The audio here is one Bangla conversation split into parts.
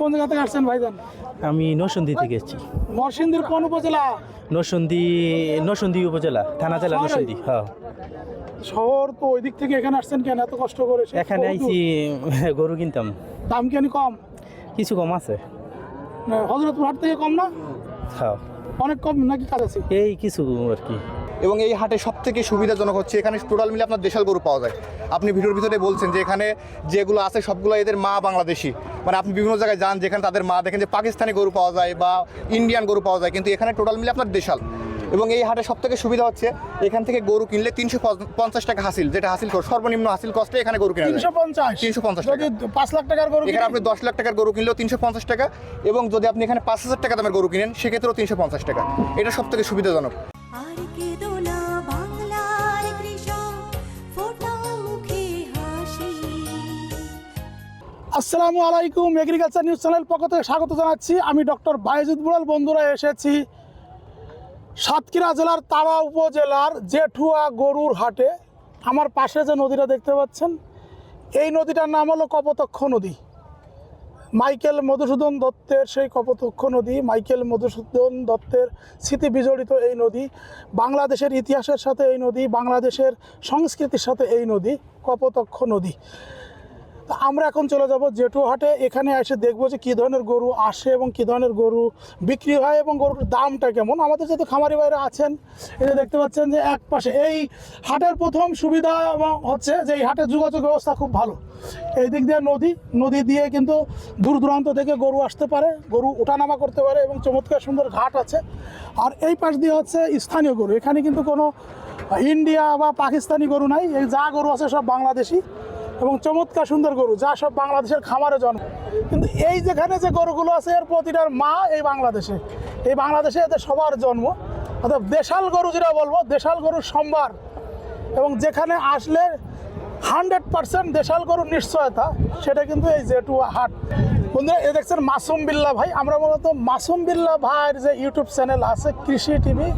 কোন জায়গা থেকে আসছেন ভাইজান? আমি নরসিংদী থেকে এসেছি। নরসিংদীর কোন উপজেলা? নরসিংদী নরসিংদী উপজেলা থানা জেলা? নরসিংদী হ্যাঁ। শহর তো ওই দিক থেকে এখানে আসছেন কেন? এত কষ্ট করে এখানে আইছি গরু কিনতাম। দাম কেন কম? কিছু কম আছে। হজরতপুর হাট থেকে কম না? হ্যাঁ। অনেক কম নাকি কাজ আছে এই কিছু আর কি। এবং এই হাটে সব থেকে সুবিধাজনক হচ্ছে এখানে টোটাল মিলে আপনার দেশাল গরু পাওয়া যায়। আপনি ভিডিওর ভিতরে বলছেন যে এখানে যেগুলো আছে সবগুলো এদের মা বাংলাদেশি। মানে আপনি বিভিন্ন জায়গায় যান যেখানে তাদের মা দেখেন যে পাকিস্তানি গরু পাওয়া যায় বা ইন্ডিয়ান গরু পাওয়া যায় কিন্তু এখানে টোটাল মিলে আপনার দেশাল। এবং এই হাটে সব থেকে সুবিধা হচ্ছে এখান থেকে গরু কিনলে তিনশো পঞ্চাশ টাকা হাসিল যেটা হাসিল কর সর্বনিম্ন হাসিল কস্টে এখানে গরু কেনা তিনশো পঞ্চাশ। 350 যদি পাঁচ লাখ টাকার গরু এখানে আপনি দশ লাখ টাকার গরু কিনলেও তিনশো পঞ্চাশ টাকা এবং যদি আপনি এখানে পাঁচ হাজার টাকা দামের গরু কিনেন সেক্ষেত্রেও তিনশো পঞ্চাশ টাকা। এটা সব থেকে সুবিধাজনক। আসসালামু আলাইকুম এগ্রিকালচার নিউজ চ্যানেল পক্ষ থেকে স্বাগত জানাচ্ছি। আমি ডক্টর বাইজুদ বুড়াল বন্ধুরা, এসেছি সাতক্ষীরা জেলার তারা উপজেলার জেঠুয়া গরুর হাটে। আমার পাশে যে নদীটা দেখতে পাচ্ছেন, এই নদীটার নাম হলো কপোতক্ষ নদী। মাইকেল মধুসূদন দত্তের সেই কপোতক্ষ নদী, মাইকেল মধুসূদন দত্তের স্মৃতি বিজড়িত এই নদী, বাংলাদেশের ইতিহাসের সাথে এই নদী, বাংলাদেশের সংস্কৃতির সাথে এই নদী, কপোতক্ষ নদী। তা আমরা এখন চলে যাব জেঠুহাটে এখানে এসে দেখব যে কী ধরনের গরু আসে এবং কী ধরনের গরু বিক্রি হয় এবং গরুর দামটা কেমন। আমাদের যেহেতু খামারি বাইরে আছেন এটা দেখতে পাচ্ছেন যে এক পাশে এই হাটের প্রথম সুবিধা হচ্ছে যে এই হাটের যোগাযোগ ব্যবস্থা খুব ভালো। এই দিক দিয়ে নদী নদী দিয়ে কিন্তু দূর দূরান্ত থেকে গরু আসতে পারে, গরু ওঠানামা করতে পারে এবং চমৎকার সুন্দর ঘাট আছে। আর এই পাশ দিয়ে হচ্ছে স্থানীয় গরু। এখানে কিন্তু কোনো ইন্ডিয়া বা পাকিস্তানি গরু নাই, এই যা গরু আছে সব বাংলাদেশি। এবং চমৎকার সুন্দর গরু যা সব বাংলাদেশের খামারে জন্ম। কিন্তু এই যেখানে যে গরুগুলো আছে এর প্রতিটার মা এই বাংলাদেশে। এই বাংলাদেশে এদের সবার জন্ম। অর্থাৎ দেশাল গরু যেটা বলব দেশাল গরুর সম্ভার। এবং যেখানে আসলে হান্ড্রেড পার্সেন্ট দেশাল গরুর নিশ্চয়তা সেটা কিন্তু এই জেটু হাট। বন্ধুরা এ দেখছেন মাসুম বিল্লা ভাই। আমরা মূলত মাসুম বিল্লা ভাইয়ের যে ইউটিউব চ্যানেল আছে কৃষি টিভি।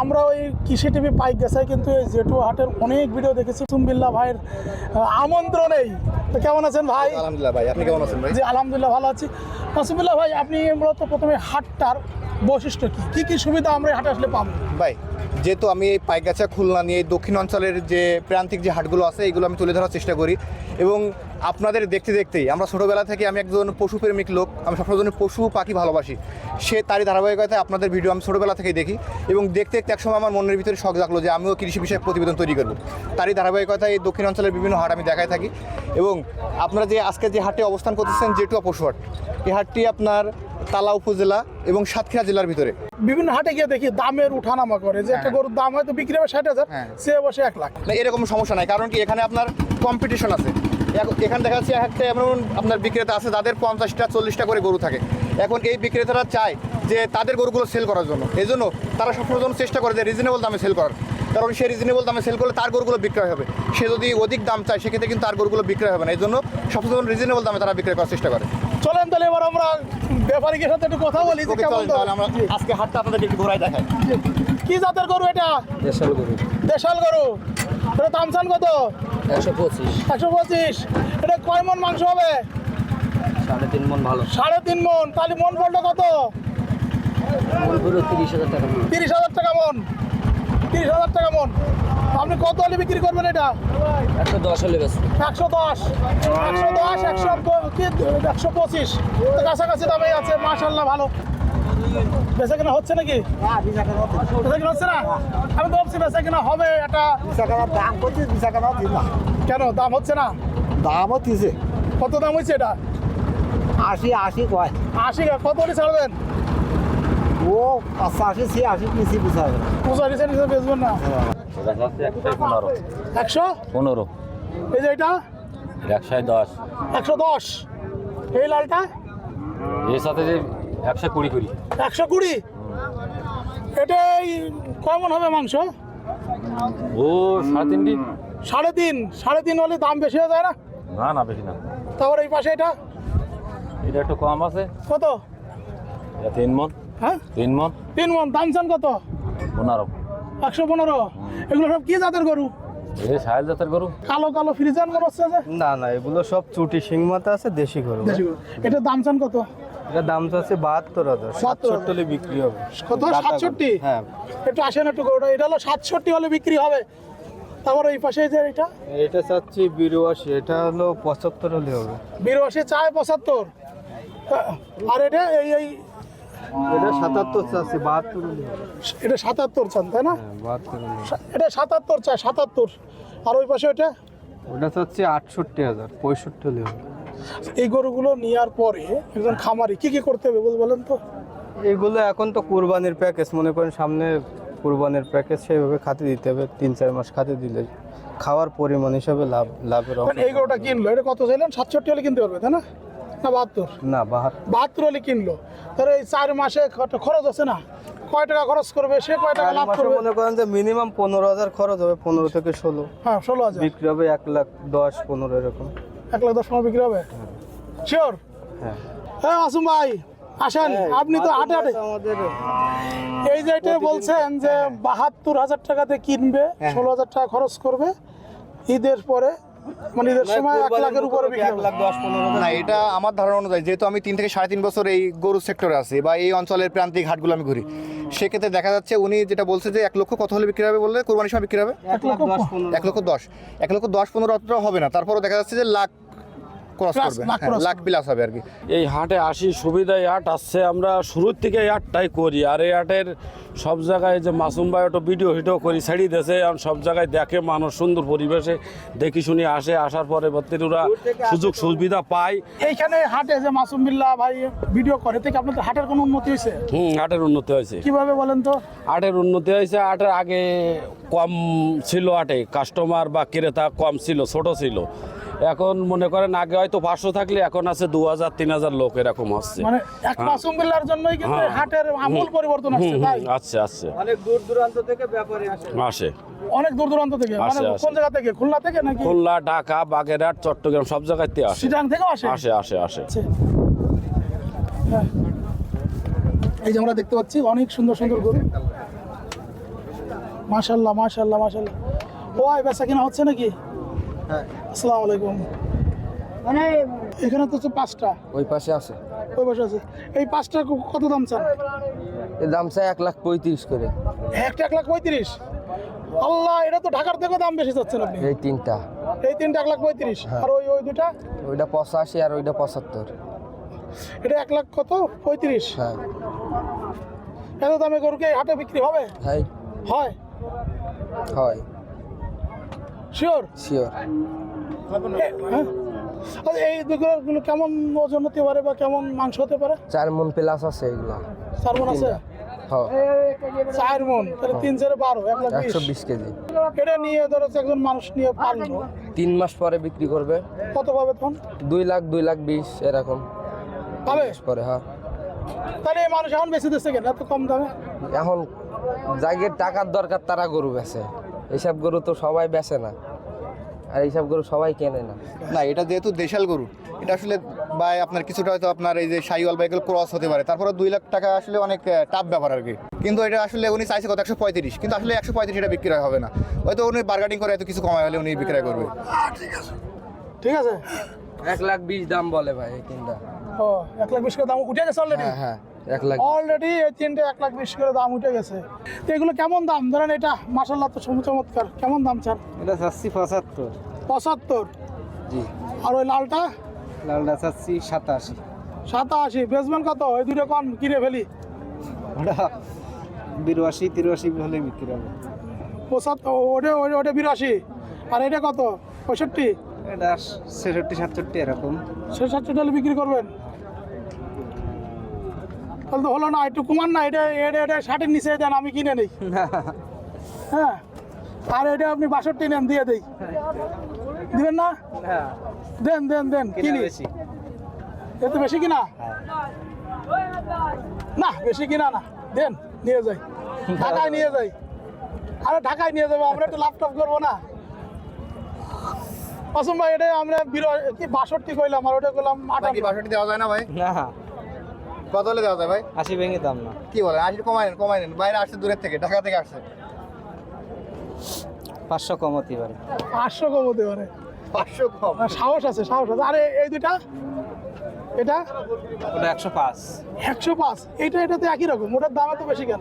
আমরা ওই কৃষি টিভি পাইক গেছে কিন্তু এই জেটু হাটের অনেক ভিডিও দেখেছি। তুমবিল্লা ভাইয়ের আমন্ত্রণেই তো কেমন আছেন ভাই? আলহামদুলিল্লাহ ভাই আপনি কেমন আছেন ভাই? জি আলহামদুলিল্লাহ ভালো আছি। মাসুমুল্লাহ ভাই আপনি মূলত প্রথমে হাটটার বৈশিষ্ট্য কি? কি কি সুবিধা আমরা এই হাটে আসলে পাবো? ভাই যেহেতু আমি এই পাইগাছা খুলনা নিয়ে এই দক্ষিণ অঞ্চলের যে প্রান্তিক যে হাটগুলো আছে এগুলো আমি তুলে ধরার চেষ্টা করি। এবং আপনাদের দেখতে দেখতেই আমরা ছোটোবেলা থেকে আমি একজন পশুপ্রেমিক লোক আমি সবসময় জন্য পশু পাখি ভালোবাসি। সে তারই ধারাবাহিকতায় আপনাদের ভিডিও আমি ছোটোবেলা থেকেই দেখি এবং দেখতে দেখতে একসময় আমার মনের ভিতরে শখ জাগলো যে আমিও কৃষি বিষয়ক প্রতিবেদন তৈরি করব। তারই ধারাবাহিকতায় এই দক্ষিণ অঞ্চলের বিভিন্ন হাট আমি দেখায় থাকি এবং আপনারা যে আজকে যে হাটে অবস্থান করতেছেন জেটুয়া পশু হাট এই হাটটি আপনার তালা উপজেলা এবং সাতক্ষীরা জেলার ভিতরে। বিভিন্ন হাটে গিয়ে দেখি দামের উঠানামা করে যে একটা গরুর দাম হয়তো বিক্রি হবে ষাট হাজার হ্যাঁ। সে বসে এক লাখ। না এরকম সমস্যা নাই কারণ কি এখানে আপনার কম্পিটিশন আছে। এখন- দেখা যাচ্ছে একটা এমন আপনার বিক্রেতা আছে যাদের পঞ্চাশটা চল্লিশটা করে গরু থাকে। এখন এই বিক্রেতারা চায় যে তাদের গরুগুলো সেল করার জন্য। এই জন্য তারা সবসময় জন্য চেষ্টা করে যে রিজনেবল দামে সেল করার। কারণ সে রিজনেবল দামে সেল করলে তার গরুগুলো বিক্রয় হবে। সে যদি অধিক দাম চায় সেক্ষেত্রে কিন্তু তার গরুগুলো বিক্রয় হবে না। এই জন্য সবসময় রিজনেবল দামে তারা বিক্রয় করার চেষ্টা করে। চলেন তাহলে এবার আমরা ব্যাপারীদের সাথে একটু কথা বলি আজকে হাটটা আপনাদেরকে একটু ঘোরায় দেখাই। কি জাতের গরু এটা? দেশাল গরু। দেশাল গরু। এটা দাম চান কত? একশো পঁচিশ। একশো পঁচিশ। এটা কয় মন মাংস হবে? সাড়ে তিন মন ভালো। সাড়ে তিন মন। তাহলে মন পড়ল কত? তিরিশ হাজার টাকা তিরিশ হাজার টাকা মন। তিরিশ হাজার টাকা মন। আপনি কত হলে বিক্রি করবেন এটা? একশো দশ হলে একশো দশ। একশো দশ একশো একশো পঁচিশ। কাছাকাছি দামে আছে মাশাল্লাহ ভালো। বেচা কেনা হচ্ছে নাকি? বেচা কেনা হচ্ছে না? আমি তো ভাবছি বেচা কেনা হবে এটা দাম করছে বিশ টাকা দিন না। কেন দাম হচ্ছে না? দামও দিছে। কত দাম হয়েছে এটা? আশি আশি কয়। আশি কত হলে ছাড়বেন? ও পাঁচশো আশি সে আশি পিসি পিছা হবে পঁচাশি সেন্ট হিসেবে বেচবেন না? পনেরো। একশো? পনেরো। এই যে এটা একশো দশ। একশো দশ। এই লালটা? এর সাথে যে একশো কুড়ি কুড়ি। একশো কুড়ি? এটাই কেমন হবে মাংস? ও সাড়ে তিনটি সাড়ে তিন। সাড়ে তিন হলে দাম বেশি হয়ে যায় না? না না বেশি না। তারপর এই পাশে এটা? এটা একটু কম আছে। কত? তিন মন। হ্যাঁ? তিন মন। তিন মন। দাম চান কত? পনেরো। একশো পনেরো। এগুলো সব কি জাতের গরু? এই সাহেল জাতের গরু? কালো কালো ফ্রিজান হচ্ছে না না এগুলো সব চুটি শিং মাথা আছে দেশি গরু। দেশি গরু। এটার দাম চান কত? এটা দাম আছে বাহাত্তর হাজার। 72,000 সাতষট্টি বিক্রি হবে। কত? সাতষট্টি? হ্যাঁ। একটু আসেন একটু গরুটা। এটা হলো সাতষট্টি হলে বিক্রি হবে। তারপর এই পাশে যে এটা? এটা চাচ্ছি বিরুয়াশি এটা হলো পঁচাত্তর হলে হবে। বিরাশি চায় পঁচাত্তর। আর এটা এই এই এটা সাতাত্তর চাচ্ছি বাহাত্তর এটা সাতাত্তর চান তাই না? হ্যাঁ। এটা সাতাত্তর চায় সাতাত্তর। আর ওই পাশে ওটা ওটা চাচ্ছি আটষট্টি হাজার পঁয়ষট্টি হলে এই গরুগুলো নেওয়ার পরে একজন খামারি কি কি করতে হবে বল- বলেন তো। এগুলো এখন তো কুরবানির প্যাকেজ মনে করেন সামনে কুরবানির প্যাকেজ সেইভাবে খাতে দিতে হবে তিন চার মাস খাতে দিলে খাওয়ার পরিমাণ হিসাবে লাভ লাভের কারণ এই গরুটা কিনলো এটা কত চাইলেন? সাতষট্টি হলে কিনতে পারবে তাই না? না বাহাত্তর? না বাহাত্তর। বাহাত্তর হলে কিনলো। তাহলে এই চার মাসে খরচ আছে না? কয় টাকা খরচ করবে? সে কয় টাকা লাভ করবে? মনে করেন যে মিনিমাম পনেরো হাজার খরচ হবে পনেরো থেকে ষোলো। হ্যাঁ ষোলো হাজার। বিক্রি হবে এক লাখ দশ পনেরো এরকম। এক লাখ দশ পনেরো বিক্রি হবে? শিওর হ্যাঁ। হ্যাঁ আসুন ভাই আসেন। আপনি তো হাটে হাটে। এই যে এটা বলছেন যে বাহাত্তর হাজার টাকাতে কিনবে ষোলো হাজার টাকা খরচ করবে। ঈদের পরে মানে ঈদের সময় এক লাখের উপরে বিক্রি এক লাখ দশ পনেরো না এটা আমার ধারণা অনুযায়ী যেহেতু আমি তিন থেকে সাড়ে তিন বছর এই গরু সেক্টরে আছি বা এই অঞ্চলের প্রান্তিক হাটগুলো আমি ঘুরি সেক্ষেত্রে দেখা যাচ্ছে উনি যেটা বলছে যে এক লক্ষ কত হলে বিক্রি হবে বললে কোরবানির সময় বিক্রি হবে? এক লক্ষ দশ এক লক্ষ দশ। এক লক্ষ দশ পনেরো অতটা হবে না। তারপরও দেখা যাচ্ছে যে লাখ ক্রস করবে লাখ হ্যাঁ। প্লাস হবে আর কি। এই হাটে আসি সুবিধা হাট আসছে আমরা শুরুর থেকে এই হাটটাই করি। আর এই হাটের সব জায়গায় যে মাসুম ভাই ওটা ভিডিও হিডিও করি ছাড়ি আর সব জায়গায় দেখে মানুষ সুন্দর পরিবেশে দেখি শুনি আসে আসার পরে বত্তিরা সুযোগ সুবিধা পায়। এইখানে হাটে যে মাসুম বিল্লাহ ভাই ভিডিও করে থেকে আপনাদের হাটের কোনো উন্নতি হয়েছে? হুম হাটের উন্নতি হয়েছে। কীভাবে বলেন তো? আটের উন্নতি হয়েছে আটের আগে কম ছিল আটে কাস্টমার বা ক্রেতা কম ছিল ছোট ছিল। এখন মনে করেন আগে হয়তো পাঁচশো থাকলে এখন আছে দু হাজার তিন হাজার লোক এরকম আসছে। মানে এক মাসুম বিল্লার জন্যই কিন্তু হাটের আমূল পরিবর্তন আসছে হুম, তাই হুম, আসছে আসছে। অনেক দূর দূরান্ত থেকে ব্যাপারে আসে। আসে। অনেক দূর দূরান্ত থেকে মানে। কোন জায়গা থেকে? খুলনা থেকে নাকি? খুলনা ঢাকা বাগেরহাট চট্টগ্রাম সব জায়গাতে আসে। সিটাং থেকেও আসে? আসে আসে আসে। হ্যাঁ। এই যে আমরা দেখতে পাচ্ছি অনেক সুন্দর সুন্দর গরু। মাশাল্লাহ মাশাল্লাহ মাশাল্লাহ ও আয় বেচা কিনা হচ্ছে নাকি? হ্যাঁ। আসসালামু আলাইকুম। এখানে তো হচ্ছে পাঁচটা। ওই পাশে আছে। ওই পাশে আছে। এই পাঁচটা কত দাম চান? এর দাম চাই এক লাখ পঁয়ত্রিশ করে। একটা এক লাখ পঁয়ত্রিশ? আল্লাহ এটা তো ঢাকার থেকেও দাম বেশি চাচ্ছেন আপনি। এই তিনটা। এই তিনটা এক লাখ পঁয়ত্রিশ। আর ওই ওই দুটা ওইটা পঁচাশি আর ওইটা পঁচাত্তর। এটা এক লাখ কত? পঁয়ত্রিশ? হ্যাঁ। এত দামে গরুকে এই হাটে বিক্রি হবে? হাই হয়? হয়। শিওর শিওর আচ্ছা, এই দুগুলো কেমন ওজন হতে পারে বা কেমন মাংস হতে পারে? চার মন প্লাস আছে এগুলা। চার মন আছে? হ্যাঁ। চার মন তাহলে তিন চারে বারো একশো বিশ কেজি। এটা নিয়ে ধরো একজন মানুষ নিয়ে পারল। তিন মাস পরে বিক্রি করবে। কত পাবে তখন? দুই লাখ দুই লাখ বিশ এরকম। পাবে? পরে হ্যাঁ। তাহলে এই মানুষ এখন বেশি দিচ্ছে কেন? এত কম দামে? এখন জায়গার টাকার দরকার তারা গরু বেচে। এইসব গরু তো সবাই বেছে না। আর এইসব গরু সবাই কেনে না। না এটা যেহেতু দেশাল গরু এটা আসলে বা আপনার কিছুটা হয়তো আপনার এই যে সাইওয়াল বা এগুলো ক্রস হতে পারে। তারপরে দুই লাখ টাকা আসলে অনেক টাফ ব্যাপার আর কি। কিন্তু এটা আসলে উনি চাইছে কত? একশো পঁয়ত্রিশ। কিন্তু আসলে একশো পঁয়ত্রিশ এটা বিক্রয় হবে না। হয়তো উনি বার্গেটিং করে হয়তো কিছু কমায় হলে উনি বিক্রয় করবে। ঠিক আছে। এক লাখ বিশ দাম বলে ভাই এই তিনটা। ও এক লাখ বিশ দাম উঠে গেছে অলরেডি হ্যাঁ হ্যাঁ। এক লাখ। অলরেডি এই তিনটে এক লাখ বিশ করে দাম উঠে গেছে। তো এগুলো কেমন দাম? ধরেন এটা মাসাল্লাহ তো চমৎকার। কেমন দাম চান? এটা চাচ্ছি পঁচাত্তর। পঁচাত্তর? জি। আর ওই লালটা? লালটা চাচ্ছি সাতাশি। সাতাশি। বেচবেন কত? ওই দুটো কম কিনে ফেলি। ওটা বিরাশি তিরাশি হলে বিক্রি হবে। পঁচাত্তর ওটা ওটা বিরাশি। আর এটা কত? পঁয়ষট্টি? এটা ছেষট্টি সাতষট্টি এরকম। সে সাতষট্টি হলে বিক্রি করবেন? তাহলে তো হলো না একটু কমান না এটা এটা এটা ষাটের নিচে দেন আমি কিনে নেই। হ্যাঁ আর এটা আপনি বাষট্টি নেন দিয়ে দেই। দিবেন না? হ্যাঁ। দেন দেন দেন কিনি বেশি। এত বেশি কিনা? না বেশি কিনা না। দেন নিয়ে যাই। ঢাকায় নিয়ে যাই। আরে ঢাকায় নিয়ে যাব আমরা একটু ল্যাপটপ করব না। অসম ভাই এটা আমরা বির- কি বাষট্টি কইলাম আর ওটা করলাম আটান্ন। বাষট্টি দেওয়া যায় না ভাই। না। কত হলে দেওয়া যায় ভাই? আশি ভেঙে দাম না। কি বলেন আশি কমাই নেন কমাই নেন। বাইরে আসছে দূরের থেকে ঢাকা থেকে আসছে। পাঁচশো কম হতে পারে। পাঁচশো কম হতে পারে। পাঁচশো কম। সাহস আছে সাহস আছে। আরে এই দুইটা? এটা? ওটা একশো পাঁচ। একশো পাঁচ। এইটা এটাতে একই রকম। ওটার দাম এত বেশি কেন?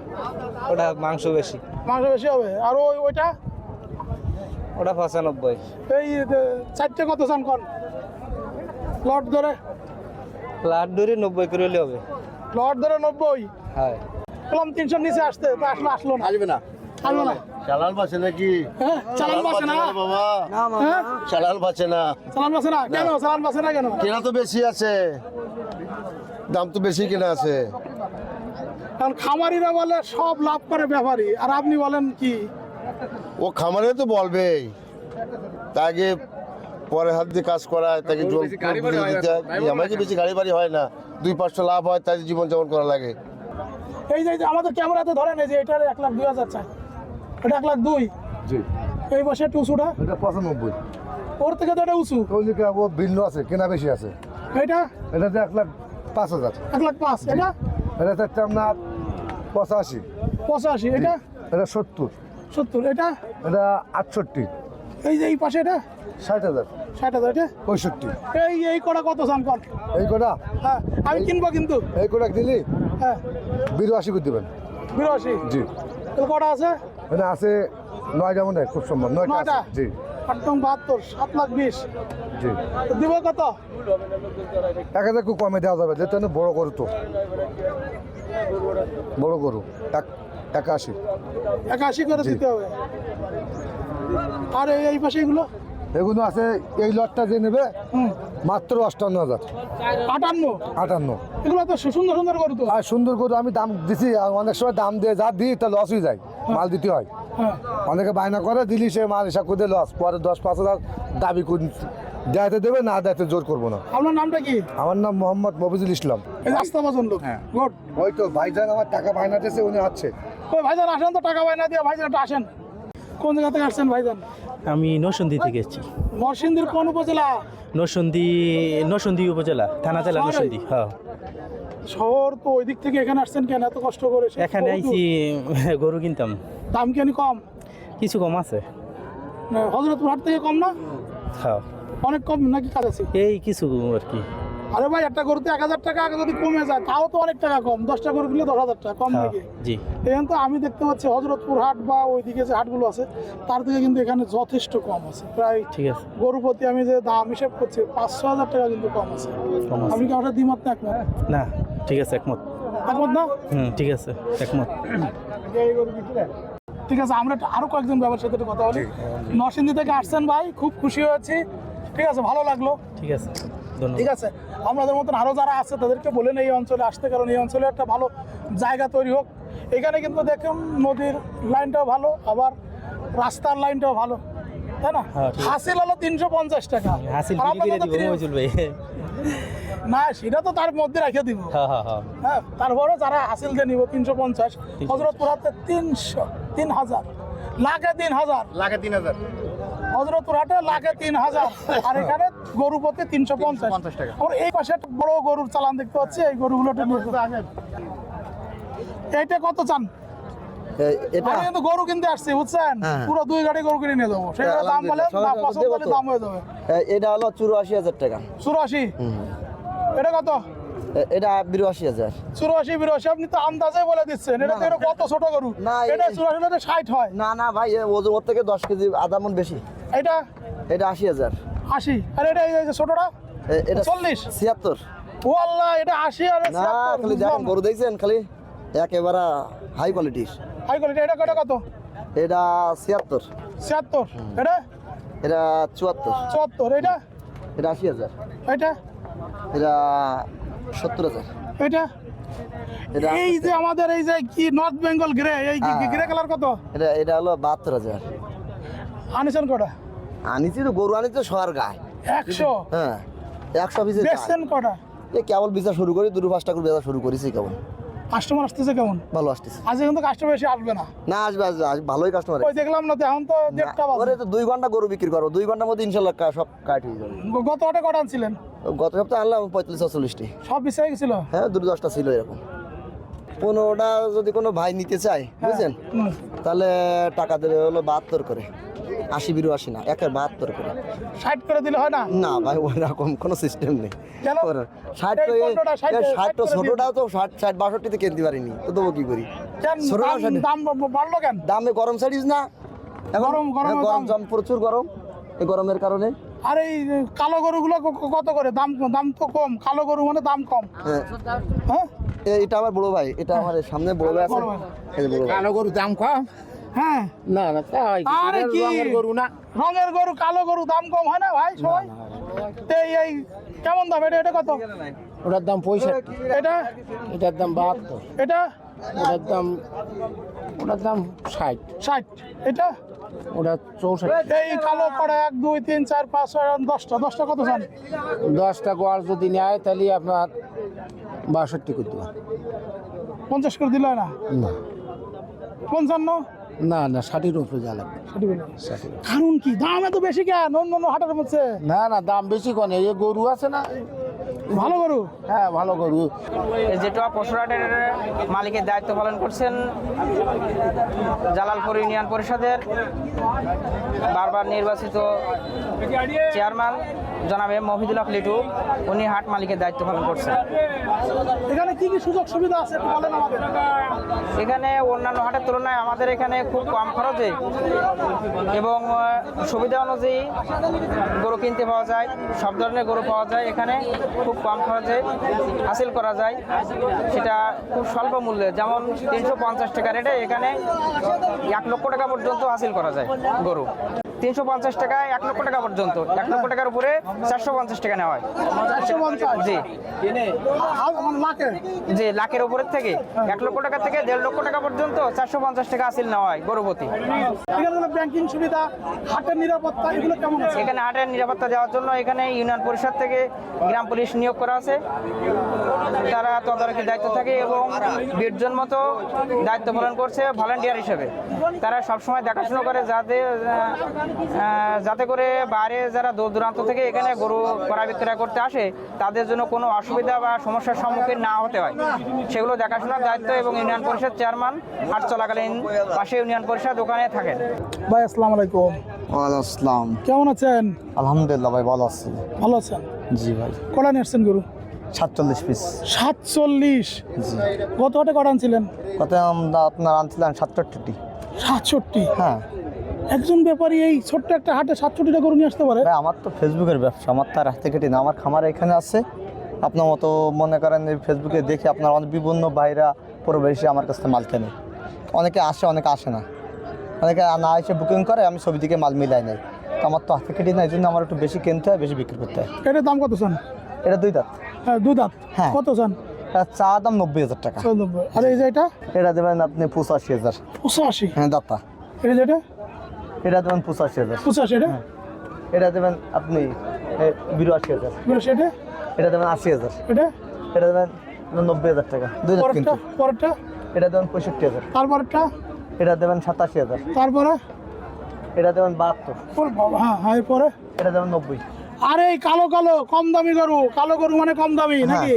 ওটা মাংস বেশি। মাংস বেশি হবে। আর ওই ওইটা? ওটা পঁচানব্বই। এই চারটে কত চান কন? লট ধরে। লাট ধরে নব্বই করে হলে হবে। লট ধরে নব্বই? হ্যাঁ। বললাম তিনশো নিচে আসতে তো আসলো আসলো না। আসবে না। আসলো না। চালান পাচ্ছে নাকি? হ্যাঁ চালান বাসে না। বাবা। হ্যাঁ? চালান পাচ্ছে না। চালান বাসে না। কেন? চালান বাসে না কেন? কেনা তো বেশি আছে। দাম তো বেশি কেনা আছে। কারণ খামারিরা বলে সব লাভ করে ব্যাপারী। আর আপনি বলেন কি? ও খামারে তো বলবেই। তাকে পরে হাত দিয়ে কাজ করায় তাকে জল দিতে হয়। আমাকে বেশি গাড়ি বাড়ি হয় না দুই পাঁচশো লাভ হয় তাই জীবন যাপন করা লাগে। এই যে আমাদের ক্যামেরাতে ধরেন এই যে এটার এক লাখ দুই হাজার চাই। এটা এক লাখ দুই। জি। এই বসে টুসুটা এটা পঁচানব্বই। ওর থেকে তো এটা উঁচু। ও ভিন্ন আছে কেনা বেশি আছে। এটা? এটা এটাতে এক লাখ পাঁচ হাজার। এক লাখ পাঁচ এটা? এটাতে একটা আপনার পঁচাশি। পঁচাশি এটা? এটা সত্তর। সত্তর এটা? এটা আটষট্টি। এই যে এই পাশে এটা? ষাট হাজার। ষাট হাজার এটা? পঁয়ষট্টি। এই এই কটা কত চান কর এই কটা? হ্যাঁ আমি কিনবো কিন্তু। এই কটা দিলি? হ্যাঁ। বিরাশি করে দেবেন। বিরাশি জি। তাহলে কটা আছে? মানে আছে নয়টা মনে খুব সম্ভব। নয়টা জি। একদম বাহাত্তর সাত লাখ বিশ। জি। দিব কত? এক হাজার খুব কমে দেওয়া যাবে যেটা না বড় গরু তো। বড় এক একাশি। একাশি করে। দিতে হবে। আর এই পাশে এগুলো? এগুলো আছে এই লটটা যে নেবে মাত্র অষ্টান্ন হাজার। আটান্ন? আটান্ন। এগুলো তো সুন্দর সুন্দর গরু তো। আর সুন্দর করে আমি দাম দিছি অনেক সময় দাম দিয়ে যা দিই তা লস হয়ে যায় মাল দিতে হয়। হ্যাঁ। অনেকে বায়না করে দিলি সে মাল হিসাব করে লস পরে দশ পাঁচ হাজার দাবি করে দেবে না দেয়াতে জোর করব না। আপনার নামটা কি? আমার নাম মোহাম্মদ মফিজুল ইসলাম। রাস্তা পছন্দ হ্যাঁ। ওই তো ভাইজান আমার টাকা বায়না দিয়েছে উনি আছে ওই ভাইজান আসেন তো টাকা পায় না দিয়ে ভাইজান আসেন। কোন জায়গা থেকে আসছেন ভাইজান? আমি নরসিংদী থেকে এসেছি। নরসিংদীর কোন উপজেলা? নরসিংদী নরসিংদী উপজেলা থানা জেলা? নরসিংদী হ্যাঁ। শহর তো ওই দিক থেকে এখানে আসছেন কেন? এত কষ্ট করে এখানে আইছি গরু কিনতাম। দাম কেন কম? কিছু কম আছে। হজরতপুর হাট থেকে কম না? হ্যাঁ। অনেক কম নাকি কাছাকাছি? এই কিছু আর কি। আরে ভাই একটা গরুতে এক হাজার টাকা যদি কমে যায় তাও তো অনেক টাকা কম। দশটা গরু কিনলে দশ হাজার টাকা কম হ্যাঁ নাকি? জি। এখানে তো আমি দেখতে পাচ্ছি হজরতপুর হাট বা ওইদিকে যে হাটগুলো আছে তার থেকে কিন্তু এখানে যথেষ্ট কম আছে। প্রায় ঠিক আছে। গরু প্রতি আমি যে দাম হিসেব করছি পাঁচশো হাজার টাকা কিন্তু কম আছে। আপনি কি আমার দ্বিমত না একমত? না ঠিক আছে একমত। একমত না? হুম ঠিক আছে একমত। ঠিক আছে আমরা আরও কয়েকজন ব্যবসার সাথে কথা বলি। নরসিংদী থেকে আসছেন ভাই খুব খুশি হয়েছি। ঠিক আছে ভালো লাগল। ঠিক আছে। ঠিক আছে? আমাদের মতন আরও যারা আছে তাদেরকে বলেন এই অঞ্চলে আসতে কারণ এই অঞ্চলে একটা ভালো জায়গা তৈরি হোক। এখানে কিন্তু দেখুন নদীর লাইনটাও ভালো আবার রাস্তার লাইনটাও ভালো। তাই না? হ্যাঁ, হাসিল হলো তিনশো পঞ্চাশ টাকা। ভাই না সেটা তো তার মধ্যে রেখে দিব। হ্যাঁ হ্যাঁ হ্যাঁ। হ্যাঁ তারপরে যারা হাসিল দিয়ে নিব তিনশো পঞ্চাশ হজরতপুর হাতে তিনশো তিন হাজার লাখে তিন হাজার। লাগে তিন হাজার। হজরতপুর হাটে লাখে তিন হাজার। আর এখানে গরু প্রতি তিনশো পঞ্চাশ। 350 টাকা। আমার এই পাশে বড় গরুর চালান দেখতে পাচ্ছি এই গরুগুলো এইটা কত চান? এটা আমি কিন্তু গরু কিনতে আসছি বুঝছেন? পুরো দুই গাড়ি গরু কিনে নিয়ে যাব। সেখানে দাম বলে দাম হয়ে যাবে। এটা হলো চুরাশি হাজার টাকা। চুরাশি? এটা কত? এটা বিরাশি হাজার। চুরাশি বিরাশি আপনি তো আন্দাজে বলে দিচ্ছেন। এটা তো কত ছোট গরু? না, এটা চুরাশি হলে ষাট হয়। না না ভাই ওজন ওর থেকে দশ কেজি আধা মন বেশি। এটা? এটা আশি হাজার। আশি। আর এটা এই যে ছোটটা? এটা চল্লিশ? ছিয়াত্তর। ও আল্লাহ এটা আশি আর না খালি দেখেন গরু দেখছেন খালি একেবারে হাই কোয়ালিটির হাই কোয়ালিটি এটা কত কত? এটা ছিয়াত্তর। ছিয়াত্তর। এটা? এটা চুয়াত্তর। চুয়াত্তর এটা? এটা আশি হাজার। এটা? এটা সত্তর হাজার। এটা? এটা এই যে আমাদের এই যে কি নর্থ বেঙ্গল গ্রে এই হ্যাঁ। গ্রে কালার কত? এটা এটা হলো বাহাত্তর হাজার। আনিছেন কটা? আনিছি তো গরু আনিছি তো শহর গায়। একশো? হ্যাঁ একশো পিসের বেচছেন কটা? এ কেবল বিচার শুরু করি দুটো পাঁচটা করে বেচা শুরু করেছি কেবল। কাস্টমার আসতেছে কেমন? ভালো আসতেছে। আজ এখন তো কাস্টমার বেশি আসবে না। না আসবে আসবে ভালোই কাস্টমার ওই দেখলাম না তো এখন তো দেড়টা বাজে। তো দুই ঘণ্টা গরু বিক্রি করো দুই ঘণ্টার মধ্যে ইনশাল্লাহ সব কাট হয়ে যাবে। গত হাটে কটা আনছিলেন? গত সপ্তাহে আনলাম পঁয়তাল্লিশ ছচল্লিশটি সব বিষয় গেছিল? হ্যাঁ দুটো দশটা ছিল এরকম। পনেরোটা যদি কোনো ভাই নিতে চায় বুঝছেন? তাহলে টাকা দেবে হলো বাহাত্তর করে। আশি বিরাশি না একের বাহাত্তর করে। ষাট করে দিলে হয় না? না ভাই ওরকম কোনো সিস্টেম নেই। ষাট ষাট- তো ষাট তো ষাট ষাট বাষট্টিতে কিনতে পারিনি তো দেবো কি করি? দাম- বাড়লো কেন? দামে গরম সাইডিস না। গরম- হ্যাঁ, গরম দাম। প্রচুর গরম। এই গরমের কারণে। আর এই কালো গরুগুলো কত করে? দাম দাম তো কম। কালো গরু মানে দাম কম। হ্যাঁ। হ্যাঁ? এটা আমার বড় ভাই এটা আমার সামনে বড় ভাই আছে। কালো গরু দাম কম? হ্যাঁ। না না তাই আরে কি? গরু না। রঙের গরু কালো গরু দাম কম হয় না ভাই সবাই? তো এই এই কেমন দাম? এটা এটা কত? ওটার দাম পঁয়ষট্টি। এটা? এটার দাম বাহাত্তর। এটা? ওটার দাম ওটার দাম ষাট। ষাট। এটা? ওটা চৌষট্টি। এই কালো করা এক দুই তিন চার পাঁচ ছয় দশটা। দশটা কত চান? দশটা গোয়াল যদি নেয় তাহলে আপনার বাষট্টি করে দেবো। পঞ্চাশ করে দিলে না? না। পঞ্চান্ন? না না ষাটির উপরে যা লাগবে। কারণ কি? দাম এত বেশি কেন অন্য অন্য হাটের মধ্যে? না না দাম বেশি কনে? এই গরু আছে না? ভালো গরু? হ্যাঁ ভালো গরু। যেটা পশুরাটের মালিকের দায়িত্ব পালন করছেন জালালপুর ইউনিয়ন পরিষদের বারবার নির্বাচিত চেয়ারম্যান। জনাব এম মহিদুল হক লিটু উনি হাট মালিকের দায়িত্ব পালন করছেন। এখানে কি কি সুযোগ সুবিধা আছে বলেন আমাদের? এখানে অন্যান্য হাটের তুলনায় আমাদের এখানে খুব কম খরচে এবং সুবিধা অনুযায়ী গরু কিনতে পাওয়া যায় সব ধরনের গরু পাওয়া যায় এখানে খুব কম খরচে হাসিল করা যায়। সেটা খুব স্বল্প মূল্যে যেমন তিনশো পঞ্চাশ টাকা রেটে এখানে এক লক্ষ টাকা পর্যন্ত হাসিল করা যায় গরু। তিনশো পঞ্চাশ টাকায় এক লক্ষ টাকা পর্যন্ত। এক লক্ষ টাকার উপরে চারশো পঞ্চাশ টাকা নেওয়া হয়। জি। লাখের? উপরের থেকে। এক লক্ষ টাকা থেকে দেড় লক্ষ টাকা পর্যন্ত চারশো পঞ্চাশ টাকা আসিল নেওয়া হয় কোনো ব্যাংকিং সুবিধা হাটের নিরাপত্তা এগুলো কেমন আছে? এখানে হাটের নিরাপত্তা দেওয়ার জন্য এখানে ইউনিয়ন পরিষদ থেকে গ্রাম পুলিশ নিয়োগ করা আছে। তারা তদারকি দায়িত্ব থাকে এবং বিশজন মতো দায়িত্ব পালন করছে ভলান্টিয়ার হিসেবে। তারা সবসময় দেখাশোনা করে যাতে আহ, যাতে করে বাইরে যারা দূর দূরান্ত থেকে এখানে গরু ক্রয় বিক্রয় করতে আসে তাদের জন্য কোনো অসুবিধা বা সমস্যার সম্মুখীন না হতে হয়। সেগুলো দেখাশোনার দায়িত্ব এবং ইউনিয়ন পরিষদ চেয়ারম্যান হাট চলাকালীন পাশে ইউনিয়ন পরিষদ ওখানে থাকেন। ভাই আসসালাম আলাইকুম। আসসালাম। কেমন আছেন? আলহামদুলিল্লাহ ভাই ভালো আছি। ভালো আছেন? জি ভাই। কটা নিয়েছেন গরু? সাতচল্লিশ পিস। সাতচল্লিশ? কত হাটে কটা আনছিলেন? কত আমরা আপনার আনছিলেন সাতষট্টি সাতষট্টি? হ্যাঁ। একজন ব্যাপারী এই ছোট্ট একটা হাটে সাতষট্টিটা গরু নিয়ে আসতে পারে? ভাই আমার তো ফেসবুকের ব্যবসা আমার তার হাতে কেটে না আমার খামার এখানে আছে। আপনার মতো মনে করেন ফেসবুকে দেখে আপনার অনেক বিভিন্ন ভাইরা প্রবেশে আমার কাছ থেকে মাল কেনে। অনেকে আসে অনেকে আসে না। অনেকে না এসে বুকিং করে আমি ছবি দিকে মাল মিলাই নেই। তো আমার তো হাতে কেটে না এই জন্য আমার একটু বেশি কিনতে হয় বেশি বিক্রি করতে হয়। এটার দাম কত চান? এটা দুই দাঁত। হ্যাঁ দু দাঁত। হ্যাঁ। কত চান? চা দাম নব্বই হাজার টাকা। আর এই যে এটা? এটা দেবেন আপনি পঁচাশি হাজার। পঁচাশি? হ্যাঁ দাতা এটা? যেটা এটা দেবেন পঁচাশি হাজার। পঁচাশি এটা এটা দেবেন আপনি বিরাশি হাজার। বিরাশি এটা এটা দেবেন আশি হাজার। এটা? এটা দেবেন নব্বই হাজার টাকা দুই হাজার পরেরটা? কিন্তু। পরেরটা? এটা দেবেন পঁয়ষট্টি হাজার। তারপরেরটা? এটা দেবেন সাতাশি হাজার। তারপরে? এটা দেবেন বাহাত্তর। হ্যাঁ হ্যাঁ এরপরে এটা দেবেন নব্বই। আরে এই কালো কালো কম দামি গরু। কালো গরু মানে কম দামি নাকি?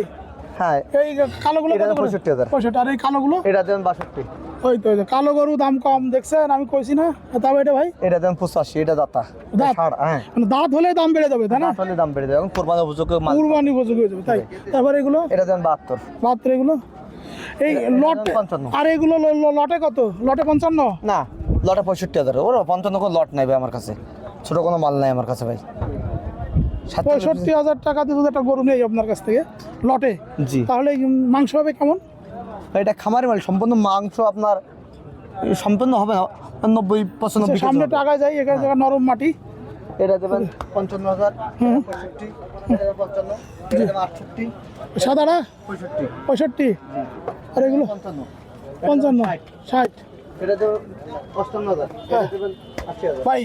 হ্যাঁ। এই কালোগুলো করে? 65,000 পঁয়ষট্টি আর এই কালোগুলো এটা দেবেন বাষট্টি। ওই তো কালো গরু দাম কম দেখছেন? আমি কইছি না। তবে এটা ভাই? এটা দেবেন পঁচাশি এটা দাতা। দাঁত? হ্যাঁ। মানে দাঁত হলে দাম বেড়ে যাবে তাই না? আসলে দাম বেড়ে যাবে এখন কোরবানি উপযোগ্য মাল। কুরবানি উপযোগী হয়ে যাবে তাই? তারপরে এগুলো? এটা দেবেন বাহাত্তর। মাত্র এগুলো? এই লট। আর এগুলো লটে কত? লটে পঞ্চান্ন? না লটে পঁয়ষট্টি হাজার। ওর পঞ্চান্ন কোনো লট নাই ভাই আমার কাছে। ছোট কোনো মাল নাই আমার কাছে ভাই। পঁয়ষট্টি হাজার টাকা দিয়ে একটা গরু নেই আপনার কাছ থেকে লটে। জি। তাহলে মাংস হবে কেমন? এটা খামারি মাল সম্পূর্ণ মাংস আপনার সম্পূর্ণ হবে না নব্বই পঁচানব্বই সামনে। টাকা যায় এখানে জায়গা নরম মাটি। এটা দেবেন পঞ্চান্ন হাজার আটষট্টি। সাদাটা? পঁয়ষট্টি। পঁয়ষট্টি। আর এগুলো? পঞ্চান্ন। পঞ্চান্ন। ষাট। এটা দেবেন হাজার হাজার। ভাই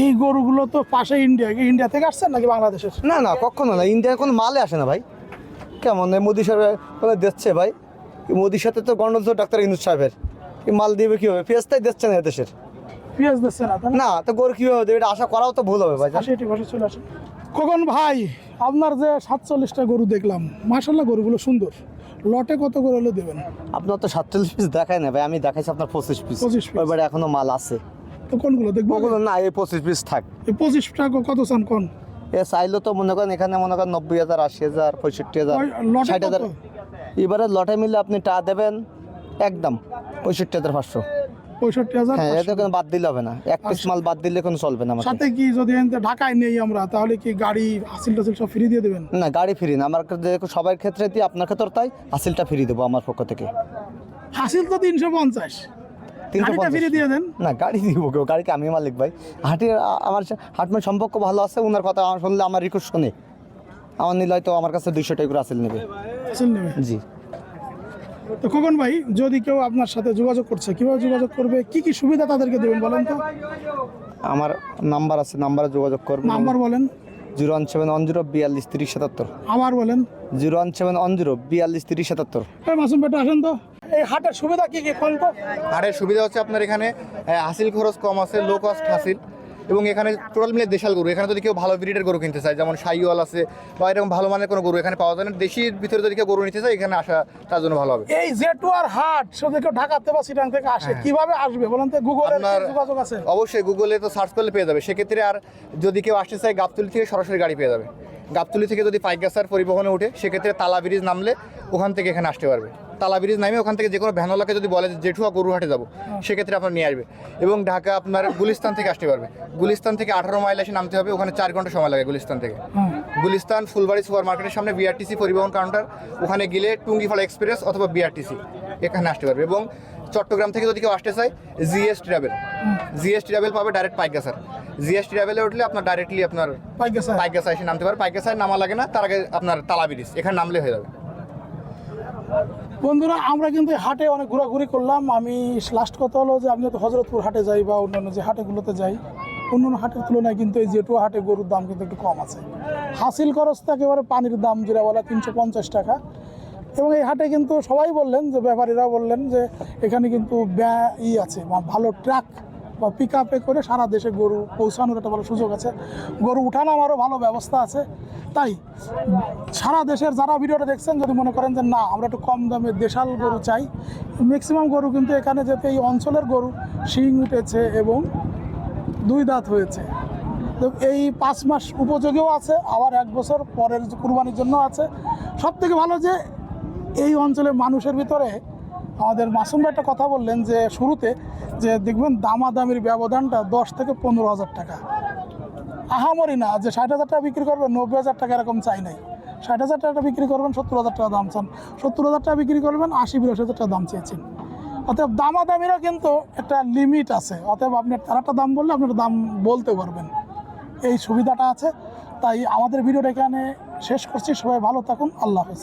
এই গরুগুলো তো পাশে ইন্ডিয়া ইন্ডিয়া থেকে আসছেন নাকি বাংলাদেশের? না না কখনো না ইন্ডিয়ার কোনো মালে আসে না ভাই। কেমন মোদি সাহেব দিচ্ছে ভাই? মোদির সাথে তো গণতন্ত্র ডাক্তার ইন্দু সাহেবের। মাল দিবে কি হবে পেঁয়াজটাই দিচ্ছে না দেশের পেঁয়াজ দিচ্ছে না তাই না? না তো গরু কীভাবে দেবে? এটা আশা করাও তো ভুল হবে ভাই। আসে বসে চলে আসে। খোকন ভাই আপনার যে সাতচল্লিশটা গরু দেখলাম মাসাল্লাহ গরুগুলো সুন্দর। লটে কত করে হলে দেবেন? আপনার তো সাতচল্লিশ পিস দেখায় না ভাই আমি দেখাইছি আপনার পঁচিশ পিস 25 piece। ওইবারে এখনও মাল আছে। তো কোনগুলো দেখব? ওগুলো না এই পঁচিশ পিস থাক। এই পঁচিশ টাকা কত চান কোন? এ চাইলে তো মনে করেন এখানে মনে করেন নব্বই হাজার আশি হাজার পঁয়ষট্টি হাজার ষাট হাজার? এবারে লটে মিলে আপনি টা দেবেন একদম পঁয়ষট্টি হাজার পাঁচশো। পঁয়ষট্টি হাজার হ্যাঁ পাঁচশো। এটা কোনো বাদ দিলে হবে না। এক পিস মাল বাদ দিলে কোনো চলবে না সাথে কি যদি ঢাকায় নেই আমরা তাহলে কি গাড়ি হাসিল টাসিল সব ফ্রি দিয়ে দেবেন? না গাড়ি ফ্রি না। আমার সবার ক্ষেত্রে আপনার ক্ষেত্রে তাই হাসিলটা ফ্রি দেবো আমার পক্ষ থেকে। হাসিল তো তিনশো পঞ্চাশ। না গাড়ি দিব কেউ গাড়িকে আমি মালিক ভাই। হাটের আমার হাটমের সম্পর্ক ভালো আছে ওনার কথা আমার শুনলে আমার রিকোয়েস্ট শুনে। আমার নিলে হয়তো আমার কাছে দুইশো টাকা করে আসিল নেবে। নেবে? জি। তো খোকন ভাই যদি কেউ আপনার সাথে যোগাযোগ করছে কীভাবে যোগাযোগ করবে? কি কি সুবিধা তাদেরকে দেবেন বলেন তো? আমার নাম্বার আছে নাম্বারে যোগাযোগ করবেন নাম্বার বলেন। Zero one seven one zero বিয়াল্লিশ তিরিশ সাতাত্তর। আবার বলেন। Zero one seven one zero বিয়াল্লিশ তিরিশ সাতাত্তর। মাসুম বেটা আসেন তো। এই হাটের সুবিধা কি কি? কোন হাটের সুবিধা হচ্ছে আপনার এখানে হাসিল খরচ কম আছে লো কস্ট হাসিল। এবং এখানে টোটাল মিলে দেশাল গরু। এখানে যদি কেউ ভালো ব্রিডের গরু কিনতে চায় যেমন সাইওয়াল আছে বা এরকম ভালো মানের কোনো গরু এখানে পাওয়া যায় না দেশির ভিতরে যদি কেউ গরু নিতে চায় এখানে আসা তার জন্য ভালো হবে। এই জেটুয়ার হাট শুধু কেউ ঢাকাতে বা সিটাং থেকে আসে কীভাবে আসবে বলেন তো? আপনার যোগাযোগ আছে? অবশ্যই গুগলে তো সার্চ করলে পেয়ে যাবে। সেক্ষেত্রে আর যদি কেউ আসতে চায় গাবতুলি থেকে সরাসরি গাড়ি পেয়ে যাবে। গাবতুলি থেকে যদি পাইকাসার পরিবহনে উঠে সেক্ষেত্রে তালা ব্রিজ নামলে ওখান থেকে এখানে আসতে পারবে। তালা ব্রিজ নামে ওখান থেকে যে কোনো ভ্যানওয়ালাকে যদি বলে জেঠুয়া গরুহাটে যাব সেক্ষেত্রে আপনার নিয়ে আসবে। এবং ঢাকা আপনার গুলিস্তান থেকে আসতে পারবে। গুলিস্তান থেকে আঠারো মাইল এসে নামতে হবে ওখানে চার ঘণ্টা সময় লাগে গুলিস্তান থেকে। গুলিস্তান ফুলবাড়ি সুপার মার্কেটের সামনে বিআরটিসি পরিবহন কাউন্টার ওখানে গেলে টুঙ্গিফলা এক্সপ্রেস অথবা বিআরটিসি এখানে আসতে পারবে। এবং চট্টগ্রাম থেকে যদি কেউ আসতে চায় জিএস ট্রাভেল। জিএস ট্রাভেল পাবে ডাইরেক্ট পাইকাসার জিএস ট্রাভেলে উঠলে আপনার ডাইরেক্টলি আপনার পাইকাসা পাইকাসা এসে নামতে পারে পাইকাসায় নামা লাগে না তার আগে আপনার তালা ব্রিজ এখানে নামলে হয়ে যাবে। বন্ধুরা, আমরা কিন্তু হাটে অনেক ঘোরাঘুরি করলাম। আমি লাস্ট কথা হলো যে, আমি তো হজরতপুর হাটে যাই বা অন্যান্য যে হাটেগুলোতে যাই, অন্যান্য হাটের তুলনায় কিন্তু এই জেটুয়া হাটে গরুর দাম কিন্তু একটু কম আছে। হাসিল খরচ তো একেবারে পানির দাম যেটা বলা তিনশো পঞ্চাশ টাকা। এবং এই হাটে কিন্তু সবাই বললেন, যে ব্যাপারীরা বললেন যে, এখানে কিন্তু ব্যা ই আছে ভালো ট্রাক বা পিক আপে করে সারা দেশে গরু পৌঁছানোর একটা ভালো সুযোগ আছে। গরু উঠানো আমারও ভালো ব্যবস্থা আছে। তাই সারা দেশের যারা ভিডিওটা দেখছেন, যদি মনে করেন যে না, আমরা একটু কম দামে দেশাল গরু চাই ম্যাক্সিমাম গরু কিন্তু এখানে যেতে এই অঞ্চলের গরু শিং উঠেছে এবং দুই দাঁত হয়েছে। তো এই পাঁচ মাস উপযোগীও আছে, আবার এক বছর পরের কুরবানির জন্য আছে। সব থেকে ভালো যে এই অঞ্চলে মানুষের ভিতরে আমাদের মাসুম ভাই একটা কথা বললেন যে শুরুতে যে দেখবেন দামাদামির ব্যবধানটা দশ থেকে পনেরো হাজার টাকা। আহামরি না, যে ষাট হাজার টাকা বিক্রি করবেন, নব্বই হাজার টাকা এরকম চাই নাই। ষাট হাজার টাকা বিক্রি করবেন, সত্তর হাজার টাকা দাম চান। সত্তর হাজার টাকা বিক্রি করবেন, আশি, বিরাশি হাজার টাকা দাম চেয়েছেন। অতএব দামাদামিরও কিন্তু একটা লিমিট আছে। অতএব আপনি তার একটা দাম বললে আপনার দাম বলতে পারবেন। এই সুবিধাটা আছে। তাই আমাদের ভিডিওটা এখানে শেষ করছি। সবাই ভালো থাকুন। আল্লাহ হাফেজ।